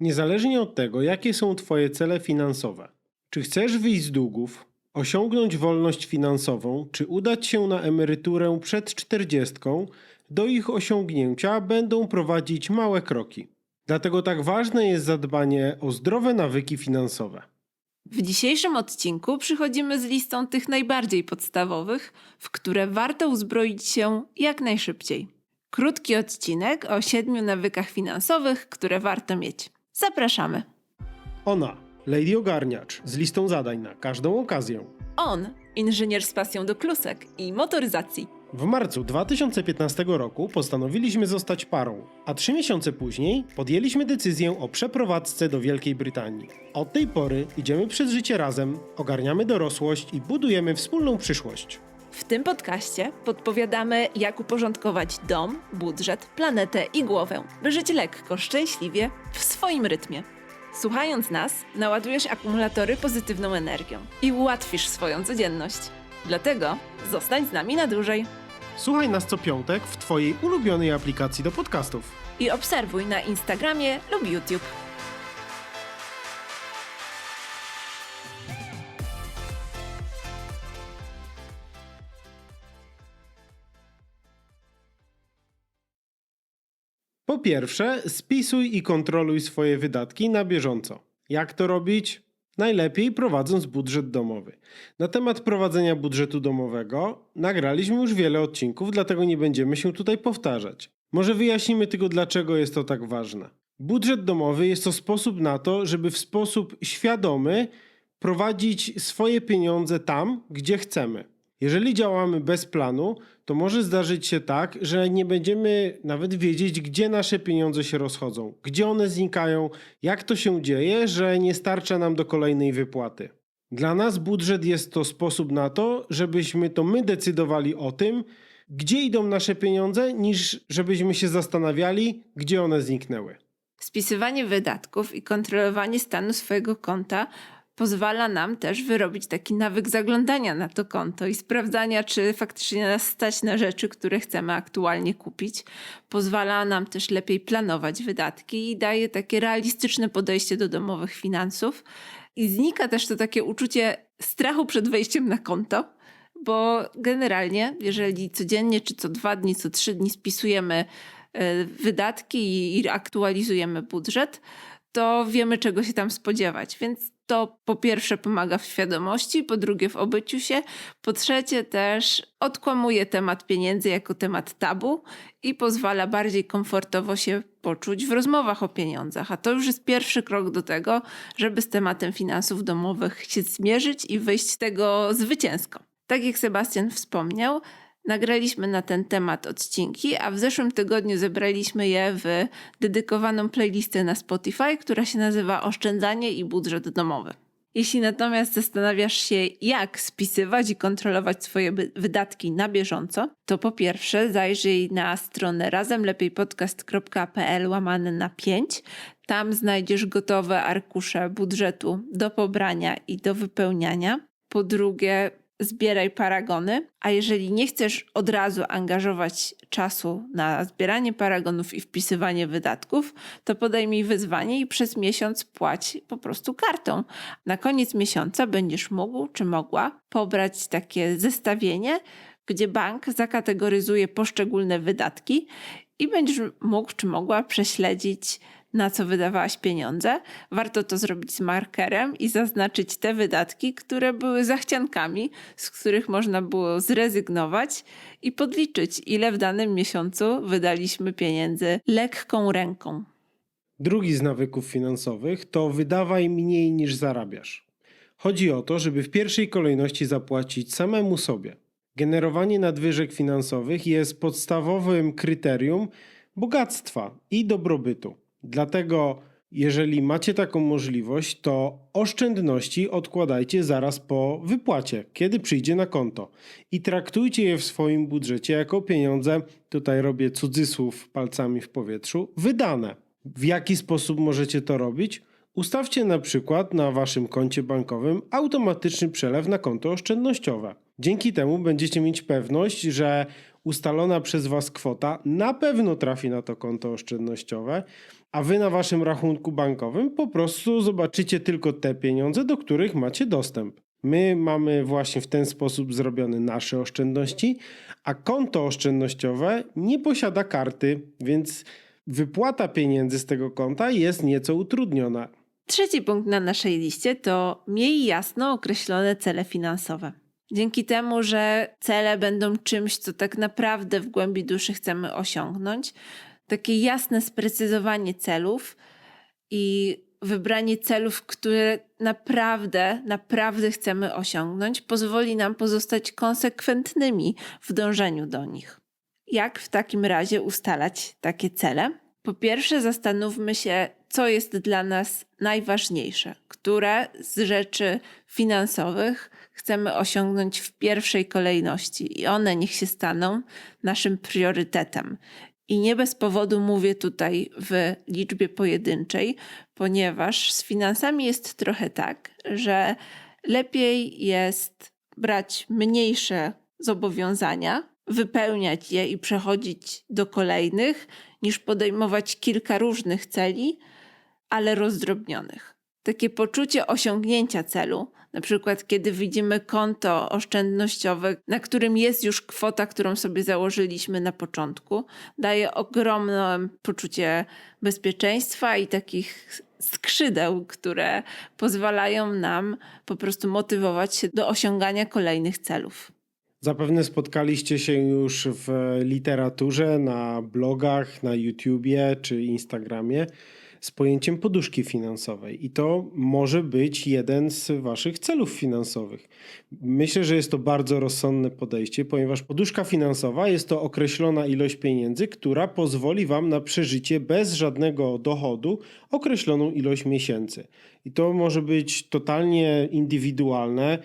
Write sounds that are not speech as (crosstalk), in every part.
Niezależnie od tego, jakie są Twoje cele finansowe, czy chcesz wyjść z długów, osiągnąć wolność finansową, czy udać się na emeryturę przed 40, do ich osiągnięcia będą prowadzić małe kroki. Dlatego tak ważne jest zadbanie o zdrowe nawyki finansowe. W dzisiejszym odcinku przychodzimy z listą tych najbardziej podstawowych, w które warto uzbroić się jak najszybciej. Krótki odcinek o siedmiu nawykach finansowych, które warto mieć. Zapraszamy. Ona, Lady Ogarniacz, z listą zadań na każdą okazję. On, inżynier z pasją do klusek i motoryzacji. W marcu 2015 roku postanowiliśmy zostać parą, a trzy miesiące później podjęliśmy decyzję o przeprowadzce do Wielkiej Brytanii. Od tej pory idziemy przez życie razem, ogarniamy dorosłość i budujemy wspólną przyszłość. W tym podcaście podpowiadamy, jak uporządkować dom, budżet, planetę i głowę, by żyć lekko, szczęśliwie, w swoim rytmie. Słuchając nas, naładujesz akumulatory pozytywną energią i ułatwisz swoją codzienność. Dlatego zostań z nami na dłużej Słuchaj nas co piątek w Twojej ulubionej aplikacji do podcastów. i obserwuj na Instagramie lub YouTube. Po pierwsze, spisuj i kontroluj swoje wydatki na bieżąco. Jak to robić? Najlepiej prowadząc budżet domowy. Na temat prowadzenia budżetu domowego nagraliśmy już wiele odcinków, dlatego nie będziemy się tutaj powtarzać. Może wyjaśnimy tylko, dlaczego jest to tak ważne. Budżet domowy jest to sposób na to, żeby w sposób świadomy prowadzić swoje pieniądze tam, gdzie chcemy. Jeżeli działamy bez planu, to może zdarzyć się tak, że nie będziemy nawet wiedzieć, gdzie nasze pieniądze się rozchodzą, gdzie one znikają, jak to się dzieje, że nie starcza nam do kolejnej wypłaty. Dla nas budżet jest to sposób na to, żebyśmy to my decydowali o tym, gdzie idą nasze pieniądze, niż żebyśmy się zastanawiali, gdzie one zniknęły. Spisywanie wydatków i kontrolowanie stanu swojego konta pozwala nam też wyrobić taki nawyk zaglądania na to konto i sprawdzania, czy faktycznie nas stać na rzeczy, które chcemy aktualnie kupić. Pozwala nam też lepiej planować wydatki i daje takie realistyczne podejście do domowych finansów. I znika też to takie uczucie strachu przed wejściem na konto, bo generalnie, jeżeli codziennie, czy co dwa dni, co trzy dni spisujemy e, wydatki i- i aktualizujemy budżet, to wiemy, czego się tam spodziewać. Więc to po pierwsze pomaga w świadomości, po drugie w obyciu się, po trzecie też odkłamuje temat pieniędzy jako temat tabu i pozwala bardziej komfortowo się poczuć w rozmowach o pieniądzach. A to już jest pierwszy krok do tego, żeby z tematem finansów domowych się zmierzyć i wyjść z tego zwycięsko. Tak jak Sebastian wspomniał, Nagraliśmy na ten temat odcinki, a w zeszłym tygodniu zebraliśmy je w dedykowaną playlistę na Spotify, która się nazywa Oszczędzanie i budżet domowy. Jeśli natomiast zastanawiasz się, jak spisywać i kontrolować swoje wydatki na bieżąco, to po pierwsze zajrzyj na stronę razemlepejpodcast.pl łamane na 5. Tam znajdziesz gotowe arkusze budżetu do pobrania i do wypełniania. Po drugie, zbieraj paragony, a jeżeli nie chcesz od razu angażować czasu na zbieranie paragonów i wpisywanie wydatków, to podejmij wyzwanie i przez miesiąc płać po prostu kartą. Na koniec miesiąca będziesz mógł czy mogła pobrać takie zestawienie, gdzie bank zakategoryzuje poszczególne wydatki i będziesz mógł czy mogła prześledzić na co wydawałaś pieniądze. Warto to zrobić z markerem i zaznaczyć te wydatki, które były zachciankami, z których można było zrezygnować i podliczyć, ile w danym miesiącu wydaliśmy pieniędzy lekką ręką. Drugi z nawyków finansowych to wydawaj mniej niż zarabiasz. Chodzi o to, żeby w pierwszej kolejności zapłacić samemu sobie. Generowanie nadwyżek finansowych jest podstawowym kryterium bogactwa i dobrobytu. Dlatego, jeżeli macie taką możliwość, to oszczędności odkładajcie zaraz po wypłacie, kiedy przyjdzie na konto. I traktujcie je w swoim budżecie jako pieniądze, tutaj robię cudzysłów palcami w powietrzu, wydane. W jaki sposób możecie to robić? Ustawcie na przykład na waszym koncie bankowym automatyczny przelew na konto oszczędnościowe. Dzięki temu będziecie mieć pewność, że ustalona przez Was kwota na pewno trafi na to konto oszczędnościowe, a Wy na Waszym rachunku bankowym po prostu zobaczycie tylko te pieniądze, do których macie dostęp. My mamy właśnie w ten sposób zrobione nasze oszczędności, a konto oszczędnościowe nie posiada karty, więc wypłata pieniędzy z tego konta jest nieco utrudniona. Trzeci punkt na naszej liście to miej jasno określone cele finansowe. Dzięki temu, że cele będą czymś, co tak naprawdę w głębi duszy chcemy osiągnąć, takie jasne sprecyzowanie celów i wybranie celów, które naprawdę, naprawdę chcemy osiągnąć, pozwoli nam pozostać konsekwentnymi w dążeniu do nich. Jak w takim razie ustalać takie cele? Po pierwsze, zastanówmy się, co jest dla nas najważniejsze, które z rzeczy finansowych chcemy osiągnąć w pierwszej kolejności i one niech się staną naszym priorytetem. I nie bez powodu mówię tutaj w liczbie pojedynczej, ponieważ z finansami jest trochę tak, że lepiej jest brać mniejsze zobowiązania, wypełniać je i przechodzić do kolejnych, niż podejmować kilka różnych celi, ale rozdrobnionych. Takie poczucie osiągnięcia celu, na przykład kiedy widzimy konto oszczędnościowe, na którym jest już kwota, którą sobie założyliśmy na początku, daje ogromne poczucie bezpieczeństwa i takich skrzydeł, które pozwalają nam po prostu motywować się do osiągania kolejnych celów. Zapewne spotkaliście się już w literaturze, na blogach, na YouTubie czy Instagramie z pojęciem poduszki finansowej i to może być jeden z waszych celów finansowych. Myślę, że jest to bardzo rozsądne podejście, ponieważ poduszka finansowa jest to określona ilość pieniędzy, która pozwoli wam na przeżycie bez żadnego dochodu określoną ilość miesięcy. I to może być totalnie indywidualne.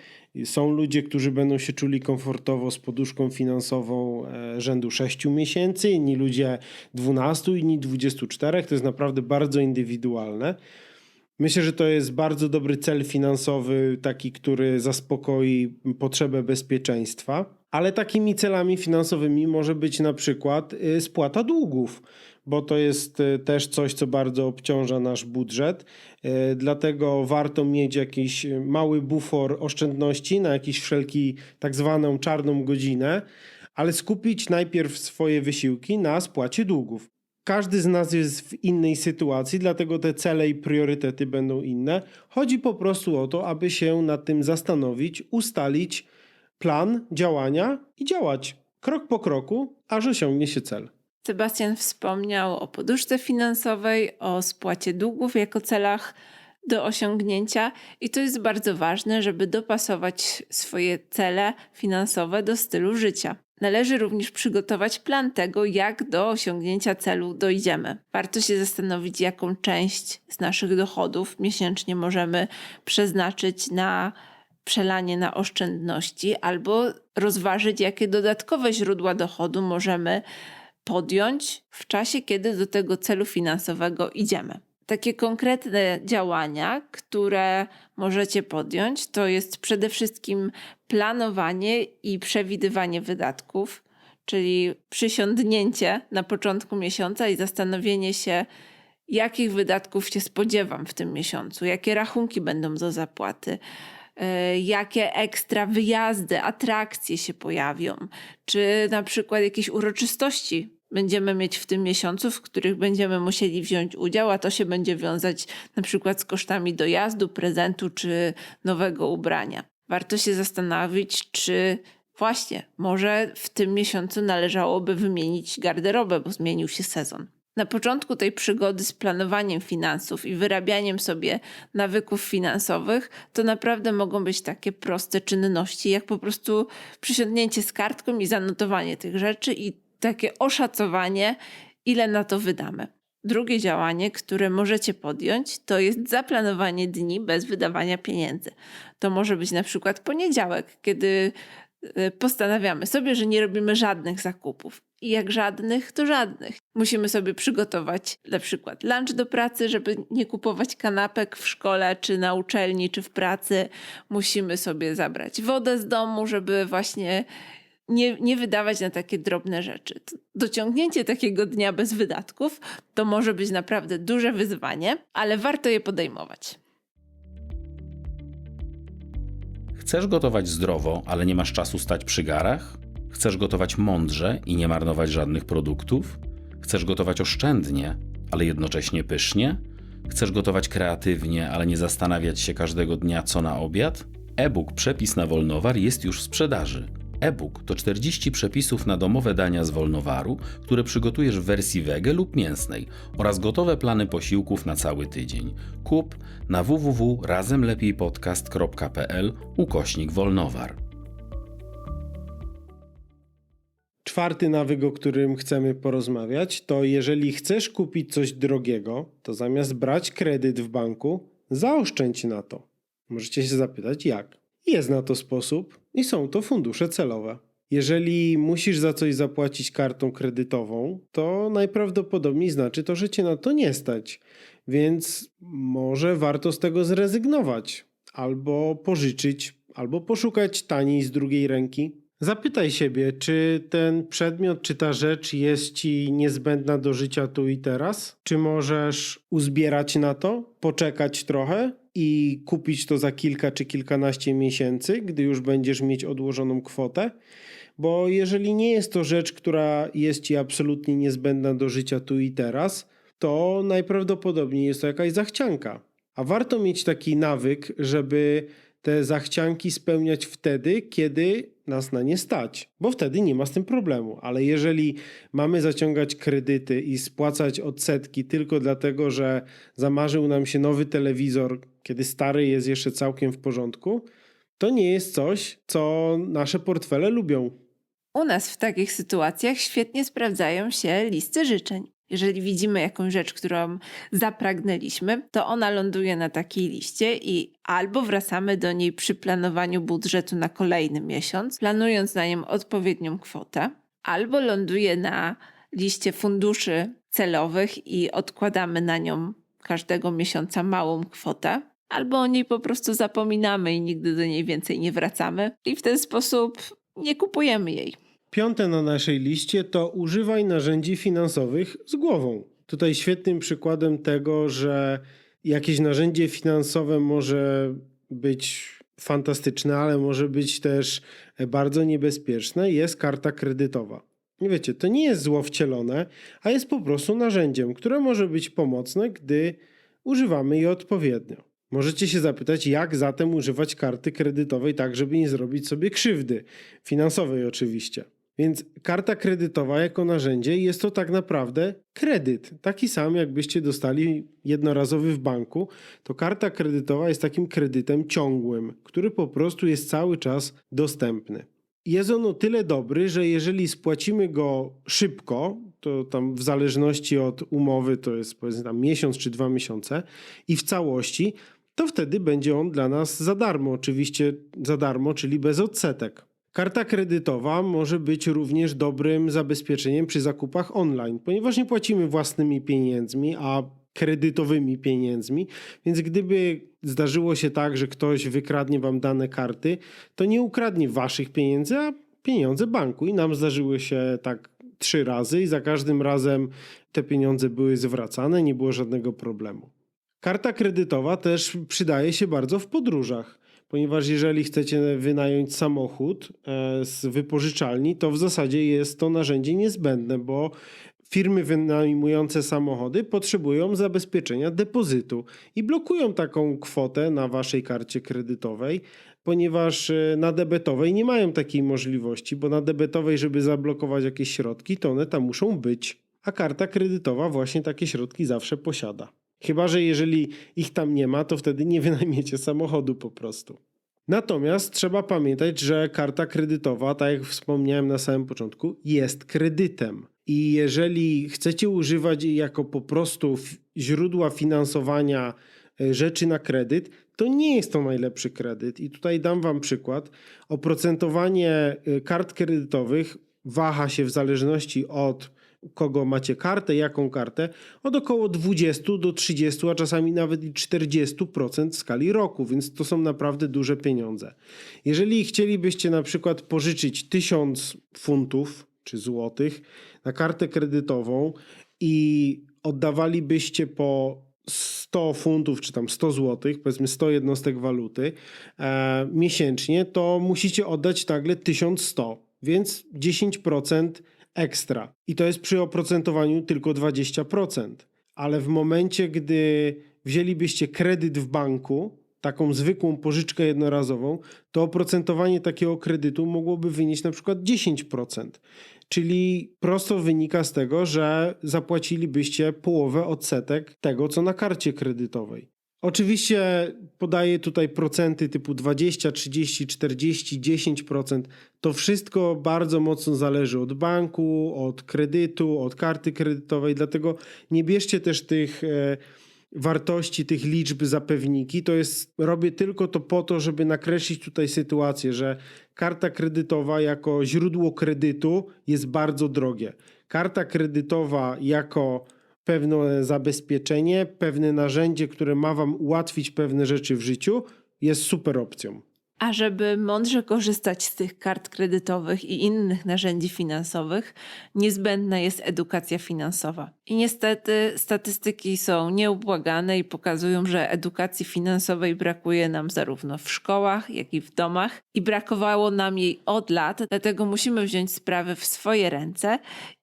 Są ludzie, którzy będą się czuli komfortowo z poduszką finansową e, rzędu 6 miesięcy, inni ludzie 12, inni 24. To jest naprawdę bardzo indywidualne. Myślę, że to jest bardzo dobry cel finansowy, taki, który zaspokoi potrzebę bezpieczeństwa, ale takimi celami finansowymi może być na przykład y, spłata długów, bo to jest y, też coś, co bardzo obciąża nasz budżet. Y, Dlatego warto mieć jakiś mały bufor oszczędności na jakiś wszelki tak zwaną czarną godzinę, ale skupić najpierw swoje wysiłki na spłacie długów. Każdy z nas jest w innej sytuacji, dlatego te cele i priorytety będą inne. Chodzi po prostu o to, aby się nad tym zastanowić, ustalić plan działania i działać krok po kroku, aż osiągnie się cel. Sebastian wspomniał o poduszce finansowej, o spłacie długów jako celach do osiągnięcia, i to jest bardzo ważne, żeby dopasować swoje cele finansowe do stylu życia. Należy również przygotować plan tego, jak do osiągnięcia celu dojdziemy. Warto się zastanowić, jaką część z naszych dochodów miesięcznie możemy przeznaczyć na przelanie na oszczędności, albo rozważyć, jakie dodatkowe źródła dochodu możemy podjąć w czasie, kiedy do tego celu finansowego idziemy. Takie konkretne działania, które możecie podjąć, to jest przede wszystkim planowanie i przewidywanie wydatków, czyli przysiądnięcie na początku miesiąca i zastanowienie się, jakich wydatków się spodziewam w tym miesiącu, jakie rachunki będą do zapłaty, jakie ekstra wyjazdy, atrakcje się pojawią, czy na przykład jakieś uroczystości będziemy mieć w tym miesiącu, w których będziemy musieli wziąć udział, a to się będzie wiązać na przykład z kosztami dojazdu, prezentu czy nowego ubrania. Warto się zastanowić, czy właśnie może w tym miesiącu należałoby wymienić garderobę, bo zmienił się sezon. Na początku tej przygody z planowaniem finansów i wyrabianiem sobie nawyków finansowych, to naprawdę mogą być takie proste czynności, jak po prostu przysiądnięcie z kartką i zanotowanie tych rzeczy i takie oszacowanie, ile na to wydamy. Drugie działanie, które możecie podjąć, to jest zaplanowanie dni bez wydawania pieniędzy. To może być na przykład poniedziałek, kiedy postanawiamy sobie, że nie robimy żadnych zakupów. I jak żadnych, to żadnych. Musimy sobie przygotować na przykład lunch do pracy, żeby nie kupować kanapek w szkole, czy na uczelni, czy w pracy. Musimy sobie zabrać wodę z domu, żeby właśnie nie, nie wydawać na takie drobne rzeczy. Dociągnięcie takiego dnia bez wydatków to może być naprawdę duże wyzwanie, ale warto je podejmować. Chcesz gotować zdrowo, ale nie masz czasu stać przy garach? Chcesz gotować mądrze i nie marnować żadnych produktów? Chcesz gotować oszczędnie, ale jednocześnie pysznie? Chcesz gotować kreatywnie, ale nie zastanawiać się każdego dnia co na obiad? E-book Przepis na Wolnowar jest już w sprzedaży. E-book to 40 przepisów na domowe dania z Wolnowaru, które przygotujesz w wersji wege lub mięsnej oraz gotowe plany posiłków na cały tydzień. Kup na www.razemlepiejpodcast.pl ukośnik Wolnowar. Czwarty nawyk, o którym chcemy porozmawiać, to jeżeli chcesz kupić coś drogiego, to zamiast brać kredyt w banku, zaoszczędź na to. Możecie się zapytać, jak? Jest na to sposób i są to fundusze celowe. Jeżeli musisz za coś zapłacić kartą kredytową, to najprawdopodobniej znaczy to, że cię na to nie stać. Więc może warto z tego zrezygnować, albo pożyczyć, albo poszukać taniej z drugiej ręki. Zapytaj siebie, czy ten przedmiot, czy ta rzecz jest ci niezbędna do życia tu i teraz? Czy możesz uzbierać na to, poczekać trochę i kupić to za kilka czy kilkanaście miesięcy, gdy już będziesz mieć odłożoną kwotę? Bo jeżeli nie jest to rzecz, która jest ci absolutnie niezbędna do życia tu i teraz, to najprawdopodobniej jest to jakaś zachcianka. A warto mieć taki nawyk, żeby te zachcianki spełniać wtedy, kiedy nas na nie stać, bo wtedy nie ma z tym problemu. Ale jeżeli mamy zaciągać kredyty i spłacać odsetki tylko dlatego, że zamarzył nam się nowy telewizor, kiedy stary jest jeszcze całkiem w porządku, to nie jest coś, co nasze portfele lubią. U nas w takich sytuacjach świetnie sprawdzają się listy życzeń. Jeżeli widzimy jakąś rzecz, którą zapragnęliśmy, to ona ląduje na takiej liście i albo wracamy do niej przy planowaniu budżetu na kolejny miesiąc, planując na nią odpowiednią kwotę, albo ląduje na liście funduszy celowych i odkładamy na nią każdego miesiąca małą kwotę, albo o niej po prostu zapominamy i nigdy do niej więcej nie wracamy i w ten sposób nie kupujemy jej. Piąte na naszej liście to używaj narzędzi finansowych z głową. Tutaj świetnym przykładem tego, że jakieś narzędzie finansowe może być fantastyczne, ale może być też bardzo niebezpieczne, jest karta kredytowa. Wiecie, to nie jest zło wcielone, a jest po prostu narzędziem, które może być pomocne, gdy używamy je odpowiednio. Możecie się zapytać, jak zatem używać karty kredytowej tak, żeby nie zrobić sobie krzywdy, finansowej oczywiście. Więc karta kredytowa jako narzędzie jest to tak naprawdę kredyt. Taki sam, jakbyście dostali jednorazowy w banku, to karta kredytowa jest takim kredytem ciągłym, który po prostu jest cały czas dostępny. Jest on o tyle dobry, że jeżeli spłacimy go szybko, to tam w zależności od umowy to jest powiedzmy tam miesiąc czy dwa miesiące i w całości, to wtedy będzie on dla nas za darmo. Oczywiście za darmo, czyli bez odsetek. Karta kredytowa może być również dobrym zabezpieczeniem przy zakupach online, ponieważ nie płacimy własnymi pieniędzmi, a kredytowymi pieniędzmi, więc gdyby zdarzyło się tak, że ktoś wykradnie wam dane karty, to nie ukradnie waszych pieniędzy, a pieniądze banku. I nam zdarzyło się tak trzy razy i za każdym razem te pieniądze były zwracane, nie było żadnego problemu. Karta kredytowa też przydaje się bardzo w podróżach, ponieważ jeżeli chcecie wynająć samochód e, z wypożyczalni, to w zasadzie jest to narzędzie niezbędne, bo firmy wynajmujące samochody potrzebują zabezpieczenia depozytu i blokują taką kwotę na waszej karcie kredytowej, ponieważ e, na debetowej nie mają takiej możliwości, bo na debetowej, żeby zablokować jakieś środki, to one tam muszą być, a karta kredytowa właśnie takie środki zawsze posiada. Chyba, że jeżeli ich tam nie ma, to wtedy nie (laughs) wynajmiecie samochodu po prostu. Natomiast trzeba pamiętać, że karta kredytowa, tak jak wspomniałem na samym początku, jest kredytem. I jeżeli chcecie używać jako po prostu źródła finansowania e, rzeczy na kredyt, to nie jest to najlepszy kredyt. I tutaj dam Wam przykład. Oprocentowanie e, kart kredytowych waha się w zależności od kogo macie kartę, jaką kartę, od około 20 do 30, a czasami nawet i 40% w skali roku, więc to są naprawdę duże pieniądze. Jeżeli chcielibyście na przykład pożyczyć 1000 funtów czy złotych na kartę kredytową i oddawalibyście po 100 funtów czy tam 100 złotych, powiedzmy 100 jednostek waluty e, miesięcznie, to musicie oddać nagle 1100, więc 10% ekstra. I to jest przy oprocentowaniu tylko 20%. Ale w momencie, gdy wzięlibyście kredyt w banku, taką zwykłą pożyczkę jednorazową, to oprocentowanie takiego kredytu mogłoby wynieść na przykład 10%. Czyli prosto wynika z tego, że zapłacilibyście połowę odsetek tego, co na karcie kredytowej. Oczywiście podaję tutaj procenty typu 20, 30, 40, 10%. To wszystko bardzo mocno zależy od banku, od kredytu, od karty kredytowej, dlatego nie bierzcie też tych e, wartości, tych liczb za pewniki. To jest, robię tylko to po to, żeby nakreślić tutaj sytuację, że karta kredytowa jako źródło kredytu jest bardzo drogie. Karta kredytowa jako pewne zabezpieczenie, pewne narzędzie, które ma Wam ułatwić pewne rzeczy w życiu, jest super opcją. A żeby mądrze korzystać z tych kart kredytowych i innych narzędzi finansowych, niezbędna jest edukacja finansowa. I niestety statystyki są nieubłagane i pokazują, że edukacji finansowej brakuje nam zarówno w szkołach, jak i w domach. I brakowało nam jej od lat, dlatego musimy wziąć sprawy w swoje ręce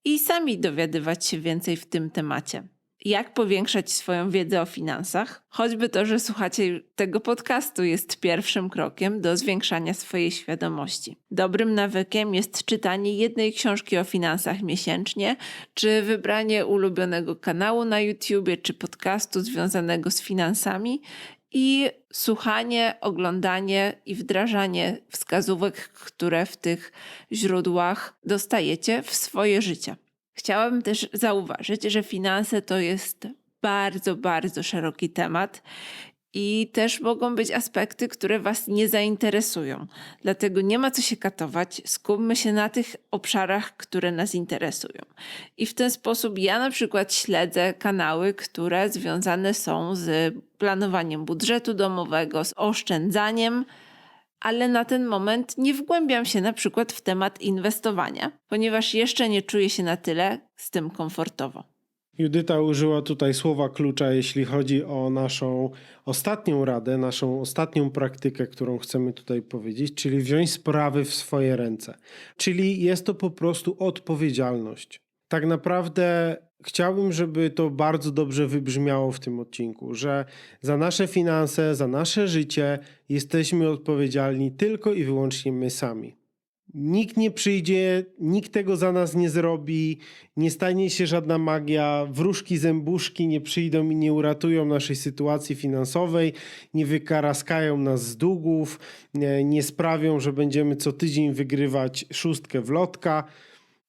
i sami dowiadywać się więcej w tym temacie jak powiększać swoją wiedzę o finansach. Choćby to, że słuchacie tego podcastu jest pierwszym krokiem do zwiększania swojej świadomości. Dobrym nawykiem jest czytanie jednej książki o finansach miesięcznie, czy wybranie ulubionego kanału na YouTubie, czy podcastu związanego z finansami i słuchanie, oglądanie i wdrażanie wskazówek, które w tych źródłach dostajecie w swoje życie. Chciałabym też zauważyć, że finanse to jest bardzo, bardzo szeroki temat i też mogą być aspekty, które Was nie zainteresują. Dlatego nie ma co się katować, skupmy się na tych obszarach, które nas interesują. I w ten sposób ja na przykład śledzę kanały, które związane są z planowaniem budżetu domowego, z oszczędzaniem ale na ten moment nie wgłębiam się na przykład w temat inwestowania, ponieważ jeszcze nie czuję się na tyle z tym komfortowo. Judyta użyła tutaj słowa klucza, jeśli chodzi o naszą ostatnią radę, naszą ostatnią praktykę, którą chcemy tutaj powiedzieć, czyli wziąć sprawy w swoje ręce. Czyli jest to po prostu odpowiedzialność. Tak naprawdę chciałbym, żeby to bardzo dobrze wybrzmiało w tym odcinku, że za nasze finanse, za nasze życie jesteśmy odpowiedzialni tylko i wyłącznie my sami. Nikt nie przyjdzie, nikt tego za nas nie zrobi, nie stanie się żadna magia, wróżki zębuszki nie przyjdą i nie uratują naszej sytuacji finansowej, nie wykaraskają nas z długów, nie, nie sprawią, że będziemy co tydzień wygrywać szóstkę w lotka.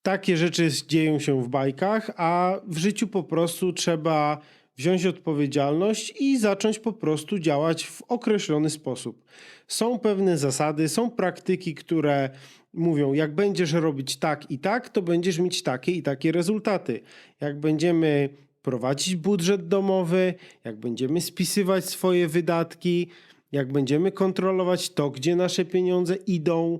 Takie rzeczy dzieją się w bajkach, a w życiu po prostu trzeba wziąć odpowiedzialność i zacząć po prostu działać w określony sposób. Są pewne zasady, są praktyki, które mówią, jak będziesz robić tak i tak, to będziesz mieć takie i takie rezultaty. Jak będziemy prowadzić budżet domowy, jak będziemy spisywać swoje wydatki, jak będziemy kontrolować to, gdzie nasze pieniądze idą,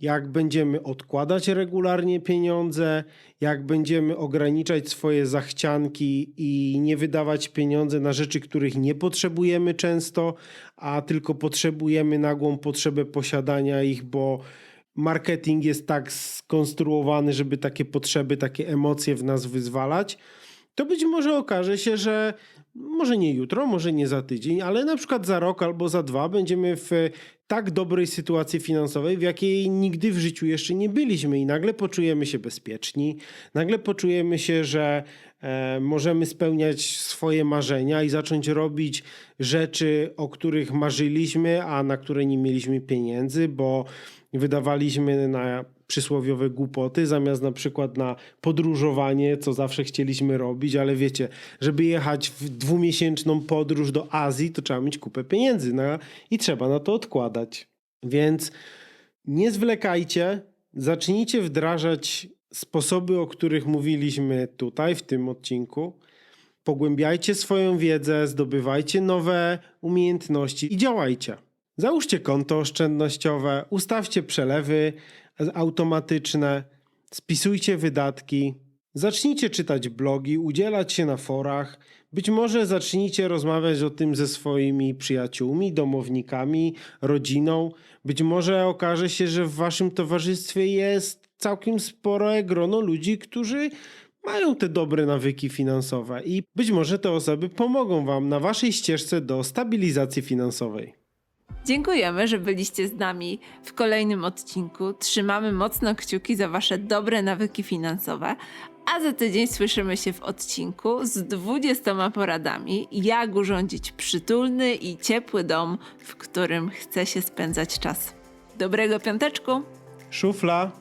jak będziemy odkładać regularnie pieniądze, jak będziemy ograniczać swoje zachcianki i nie wydawać pieniądze na rzeczy, których nie potrzebujemy często, a tylko potrzebujemy nagłą potrzebę posiadania ich, bo marketing jest tak skonstruowany, żeby takie potrzeby, takie emocje w nas wyzwalać, to być może okaże się, że może nie jutro, może nie za tydzień, ale na przykład za rok albo za dwa będziemy w tak dobrej sytuacji finansowej, w jakiej nigdy w życiu jeszcze nie byliśmy i nagle poczujemy się bezpieczni, nagle poczujemy się, że e, możemy spełniać swoje marzenia i zacząć robić rzeczy, o których marzyliśmy, a na które nie mieliśmy pieniędzy, bo wydawaliśmy na przysłowiowe głupoty, zamiast na przykład na podróżowanie, co zawsze chcieliśmy robić, ale wiecie, żeby jechać w dwumiesięczną podróż do Azji, to trzeba mieć kupę pieniędzy na, i trzeba na to odkładać. Więc nie zwlekajcie, zacznijcie wdrażać sposoby, o których mówiliśmy tutaj w tym odcinku. Pogłębiajcie swoją wiedzę, zdobywajcie nowe umiejętności i działajcie. Załóżcie konto oszczędnościowe, ustawcie przelewy automatyczne, spisujcie wydatki, zacznijcie czytać blogi, udzielać się na forach. Być może zacznijcie rozmawiać o tym ze swoimi przyjaciółmi, domownikami, rodziną. Być może okaże się, że w waszym towarzystwie jest całkiem spore grono ludzi, którzy mają te dobre nawyki finansowe i być może te osoby pomogą wam na waszej ścieżce do stabilizacji finansowej. Dziękujemy, że byliście z nami w kolejnym odcinku. Trzymamy mocno kciuki za Wasze dobre nawyki finansowe. A za tydzień słyszymy się w odcinku z 20 poradami, jak urządzić przytulny i ciepły dom, w którym chce się spędzać czas. Dobrego piąteczku! Szufla